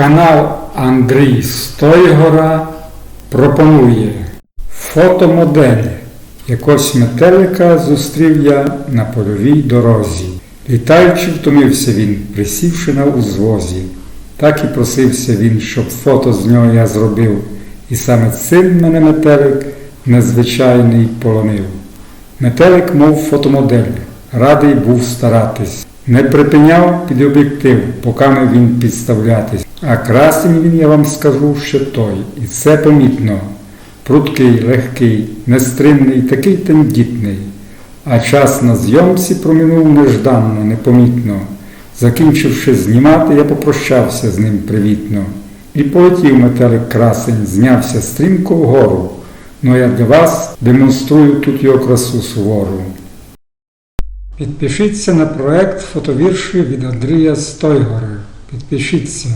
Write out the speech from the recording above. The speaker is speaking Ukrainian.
Канал Андрій Стойгора пропонує фотомодель. Якось метелика зустрів я на польовій дорозі. Літаючи, втомився він, присівши на узвозі. Так і просився він, щоб фото з нього я зробив. І саме цим мене метелик незвичайний полонив. Метелик, мов фотомодель, радий був старатись. Не припиняв під об'єктив, поками він підставлятись. А красень він, я вам скажу, ще той, і це помітно. Прудкий, легкий, нестримний, такий тендітний. А час на зйомці проминув нежданно, непомітно. Закінчивши знімати, я попрощався з ним привітно. І полетів метелик красень, знявся стрімко вгору. Ну я для вас демонструю тут його красу сувору. Підпишіться на проект фотовірші від Андрія Стойгора. Підпишіться.